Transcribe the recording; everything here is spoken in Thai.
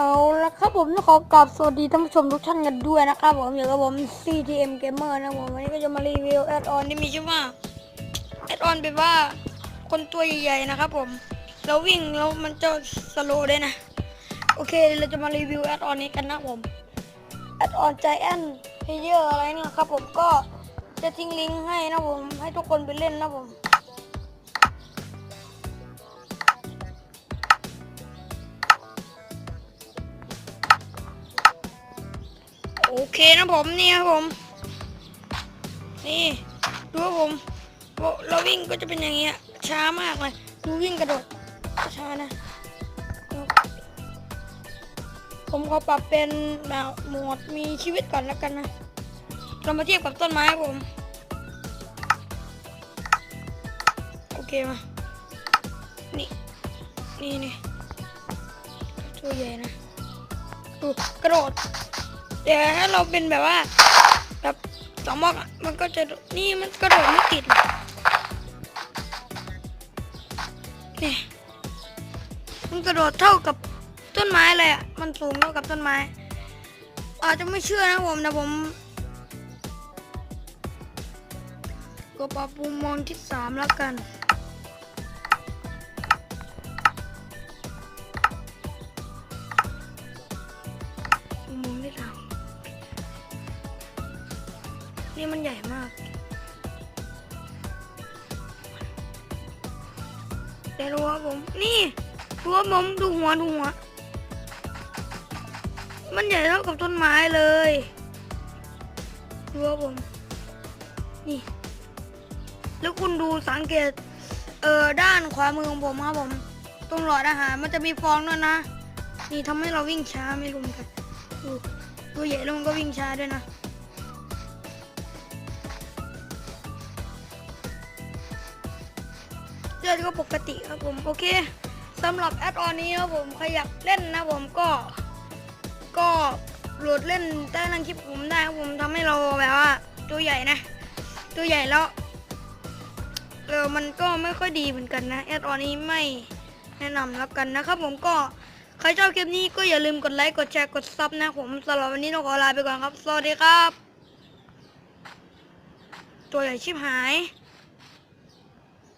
เอาละครับผมขอกราบสวัสดีท่านผู้ชมทุกท่านกันด้วยนะครับผมอยู่กับผม CTM Gamer นะผมวันนี้ก็จะมารีวิวแอดออนที่มีชื่อว่าแอดออนเป็นว่าคนตัวใหญ่ๆนะครับผมเราวิ่งแล้วมันจะสโลว์ด้วยนะ โอเคเราจะมารีวิวแอดออนนี้กันนะผมแอดออนใจแอนเพเยอร์อะไรเนี่ยครับผมก็จะทิ้งลิงก์ให้นะผมให้ทุกคนไปเล่นนะผม เคนะผมนี่ครับผม นี่ดูครับผมเราวิ่งก็จะเป็นอย่างเงี้ยช้ามากเลยดูวิ่งกระโดดช้านะ ผมขอปรับเป็นแบบโหมดมีชีวิตก่อนแล้วกันนะเรามาเทียบกับต้นไม้ผม โอเคมา นี่ นี่นี่ตัวใหญ่นะดูกระโดด แต่ถ้าเราเป็นแบบว่า แบบสองบอกมันก็จะนี่มันกระโดดไม่ติดนี่มันกระโดดเท่ากับต้นไม้เลยอะ มันสูงเท่ากับต้นไม้ อาจจะไม่เชื่อนะผมนะผมก็ปรับมุมมองที่สามแล้วกัน นี่มันใหญ่มาก แต่รู้ว่าผม นี่รู้ว่าผมดูหัวดูหัว มันใหญ่เท่ากับต้นไม้เลยรู้ว่าผม นี่ แล้วคุณดูสังเกต เออด้านขวามือของผมครับผม ตรงหลอดอาหารมันจะมีฟองด้วยนะ นี่ทำให้เราวิ่งช้าไม่รู้เหมือนกันดูตัวใหญ่แล้วมันก็วิ่งช้าด้วยนะ เลือดก็ปกติครับผมโอเคสำหรับแอดออนนี้ครับผมใครอยากเล่นนะผมก็ ก็โหลดเล่นใต้ล่างคลิปผมได้ครับผมทำให้เราแบบว่า ตัวใหญ่นะ ตัวใหญ่แล้วเออมันก็ไม่ค่อยดีเหมือนกันนะแอดออนนี้ไม่แนะนำแล้วกันนะครับผมก็ใครชอบคลิปนี้ก็อย่าลืมกดไลค์กดแชร์กดซับนะผมสำหรับวันนี้ต้องขอลาไปก่อนครับ สวัสดีครับ ตัวใหญ่ชิบหาย